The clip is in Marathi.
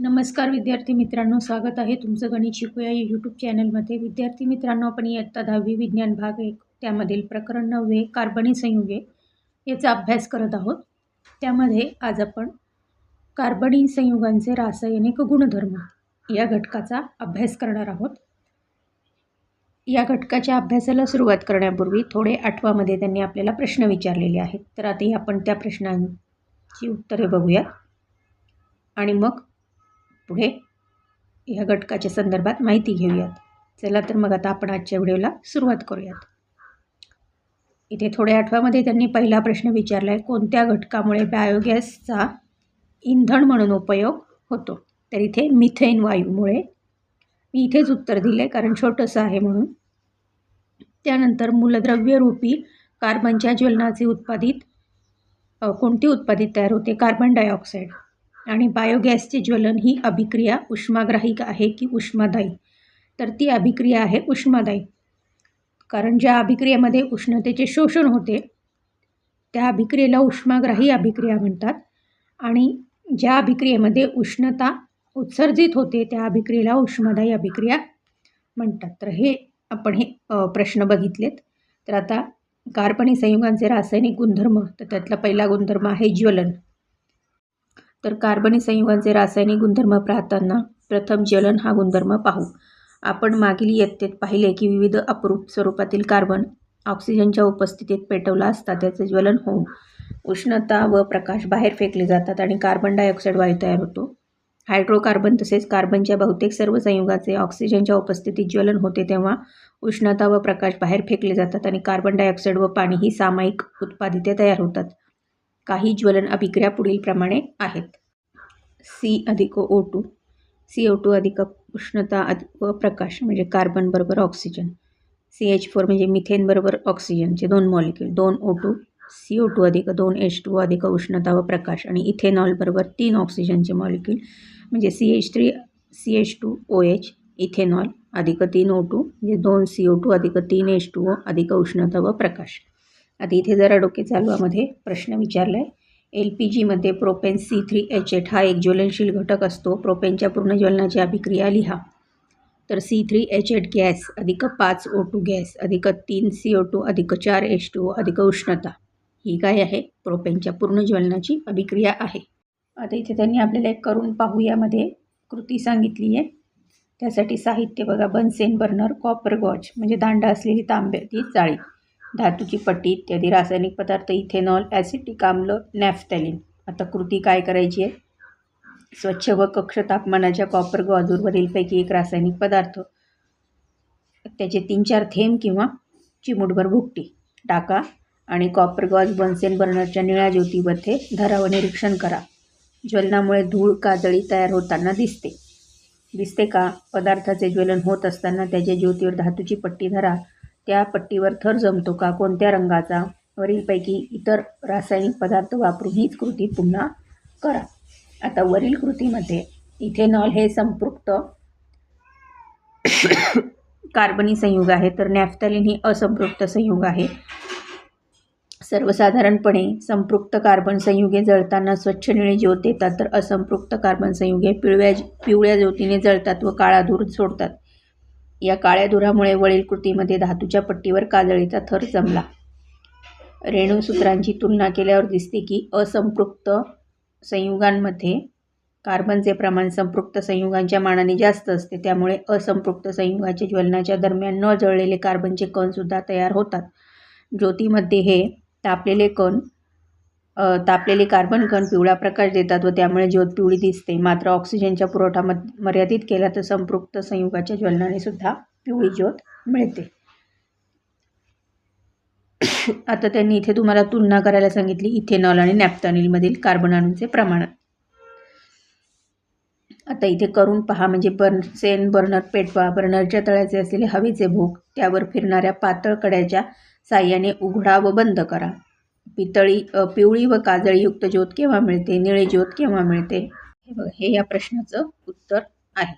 नमस्कार विद्यार्थी मित्रांनो स्वागत आहे तुमचं गणित शिकूया या यूट्यूब चॅनलमध्ये विद्यार्थी मित्रांनो आपण इयत्ता दहावी विज्ञान भाग एक त्यामधील प्रकरण नववे कार्बनी संयुगे याचा अभ्यास करत आहोत. त्यामध्ये आज आपण कार्बनी संयुगांचे रासायनिक गुणधर्म या घटकाचा अभ्यास करणार आहोत. या घटकाच्या अभ्यासाला सुरुवात करण्यापूर्वी थोडे आठवामध्ये त्यांनी आपल्याला प्रश्न विचारलेले आहेत. तर आताही आपण त्या प्रश्नांची उत्तरे बघूया. आणि मग पुढे ह्या घटकाच्या संदर्भात माहिती घेऊयात. चला तर मग आता आपण आजच्या व्हिडिओला सुरुवात करूयात. इथे थोड्या आठव्यामध्ये त्यांनी पहिला प्रश्न विचारला आहे कोणत्या घटकामुळे बायोगॅसचा इंधन म्हणून उपयोग होतो? तर इथे मिथेन वायूमुळे. मी इथेच उत्तर दिलं आहे कारण छोटंसं आहे म्हणून. त्यानंतर मूलद्रव्यरूपी कार्बनच्या ज्वलनाचे उत्पादित कोणती उत्पादित तयार होते? कार्बन डायऑक्साईड आणि बायोगॅसचे ज्वलन ही अभिक्रिया उष्माग्राहिक आहे की उष्मादायी? तर ती अभिक्रिया आहे उष्मादायी. कारण ज्या अभिक्रियेमध्ये उष्णतेचे शोषण होते त्या अभिक्रियेला उष्माग्राही अभिक्रिया म्हणतात. आणि ज्या अभिक्रियेमध्ये उष्णता उत्सर्जित होते त्या अभिक्रियेला उष्मादायी अभिक्रिया म्हणतात. तर हे आपण हे प्रश्न बघितलेत. तर आता कार्बनी संयुगांचे रासायनिक गुणधर्म तर त्यातला पहिला गुणधर्म आहे ज्वलन. तर कार्बनी संयुगांचे रासायनिक गुणधर्म पाहताना प्रथम ज्वलन हा गुणधर्म पाहू. आपण मागील इयत्तेत पाहिले की विविध अपरूप स्वरूपातील कार्बन ऑक्सिजनच्या उपस्थितीत पेटवला असता त्याचे ज्वलन होऊन उष्णता व प्रकाश बाहेर फेकले जातात आणि कार्बन डायऑक्साईड वायू तयार होतो. हायड्रोकार्बन तसेच कार्बनच्या बहुतेक सर्व संयुगाचे ऑक्सिजनच्या उपस्थितीत ज्वलन होते तेव्हा उष्णता व प्रकाश बाहेर फेकले जातात आणि कार्बन डायऑक्साईड व पाणी ही सामायिक उत्पादिते तयार होतात. काही ज्वलन अभिक्रिया पुढीलप्रमाणे आहेत. सी अधिक O two. C O two अधिक उष्णता अधिक व प्रकाश म्हणजे कार्बन बरोबर ऑक्सिजन. सी एच फोर म्हणजे मिथेन बरोबर ऑक्सिजनचे दोन मॉलिक्यूल दोन O two C O two अधिक दोन एच टू अधिक उष्णता व प्रकाश आणि इथेनॉल बरोबर तीन ऑक्सिजनचे मॉलिक्यूल म्हणजे C H three C H two O H ethanol अधिक तीन ओ टू म्हणजे दोन सी ओ टू अधिक तीन एच टू ओ अधिक उष्णता व प्रकाश. आता इथे जरा डोके चालवामध्ये प्रश्न विचारला आहे एल पी जीमध्ये propane C three H eight हा एक ज्वलनशील घटक असतो. प्रोपेनच्या पूर्ण ज्वलनाची अभिक्रिया लिहा. तर C three H eight gas अधिक पाच ओ टू गॅस अधिक तीन सी ओ टू अधिक चार एच टू अधिक उष्णता. ही काय आहे? प्रोपेनच्या पूर्ण ज्वलनाची अभिक्रिया आहे. आता इथे त्यांनी आपल्याला एक करून पाहूयामध्ये कृती सांगितली आहे. त्यासाठी साहित्य बघा. बनसेन बर्नर कॉपर गॉच म्हणजे दांडा असलेली तांब्याची जाळी धातूची पट्टी इत्यादी. रासायनिक पदार्थ इथेनॉल ॲसिटिक आम्ल नॅफ्थॅलिन आता कृती काय करायची आहे? स्वच्छ व कक्ष तापमानाच्या कॉपर गॉजूरवरीलपैकी एक रासायनिक पदार्थ. त्याचे तीन चार थेंब किंवा चिमुटभर भुकटी टाका आणि कॉपर गॉज बन्सेन बर्नरच्या निळ्या ज्योतीमध्ये धराव निरीक्षण करा. ज्वलनामुळे धूळ काजळी तयार होताना दिसते. दिसते का? पदार्थाचे ज्वलन होत असताना त्याच्या ज्योतीवर धातूची पट्टी धरा. त्या पट्टीवर थर जमतो का? कोणत्या रंगाचा? वरीलपैकी इतर रासायनिक पदार्थ वापरून हीच कृती पुन्हा करा. आता वरील कृतीमध्ये इथेनॉल हे संपृक्त कार्बनी संयुग आहे तर नॅफ्थॅलिन ही असंपृक्त संयुग आहे. सर्वसाधारणपणे संपृक्त कार्बन संयुगे जळताना स्वच्छ निळे ज्योत देतात तर असंपृक्त कार्बन संयुगे पिवळ्या पिवळ्या ज्योतीने जळतात व काळा धूर सोडतात. या काळ्या धुरामुळे वळील कृतीमध्ये धातूच्या पट्टीवर काजळीचा थर जमला. रेणूसूत्रांची तुलना केल्यावर दिसते की असंपृक्त संयुगांमध्ये कार्बनचे प्रमाण संपृक्त संयुगांच्या मानाने जास्त असते. त्यामुळे असंपृक्त संयुगाच्या ज्वलनाच्या दरम्यान न जळलेले कार्बनचे कणसुद्धा तयार होतात. ज्योतीमध्ये हे तापलेले कण तापलेले कार्बन कण पिवळा प्रकाश देतात व त्यामुळे ज्योत पिवळी दिसते. मात्र ऑक्सिजनच्या पुरवठा मर्यादित केला तर संपृक्त संयुगाच्या ज्वलनाने सुद्धा पिवळी ज्योत मिळते. आता त्यांनी इथे तुम्हाला तुलना करायला सांगितली. इथेनॉल आणि नॅप्थॉनिलमधील कार्बन अणूंचे प्रमाण. आता इथे करून पहा. म्हणजे बर्न सेन बर्नर पेटवा बर्नरच्या तळ्याचे असलेले हवेचे भूक त्यावर फिरणाऱ्या पातळ कड्याच्या साह्याने उघडा व बंद करा. पितळी पिवळी व काजळीयुक्त ज्योत केव्हा मिळते? निळे ज्योत केव्हा मिळते? हे बघा हे या प्रश्नाचं उत्तर आहे.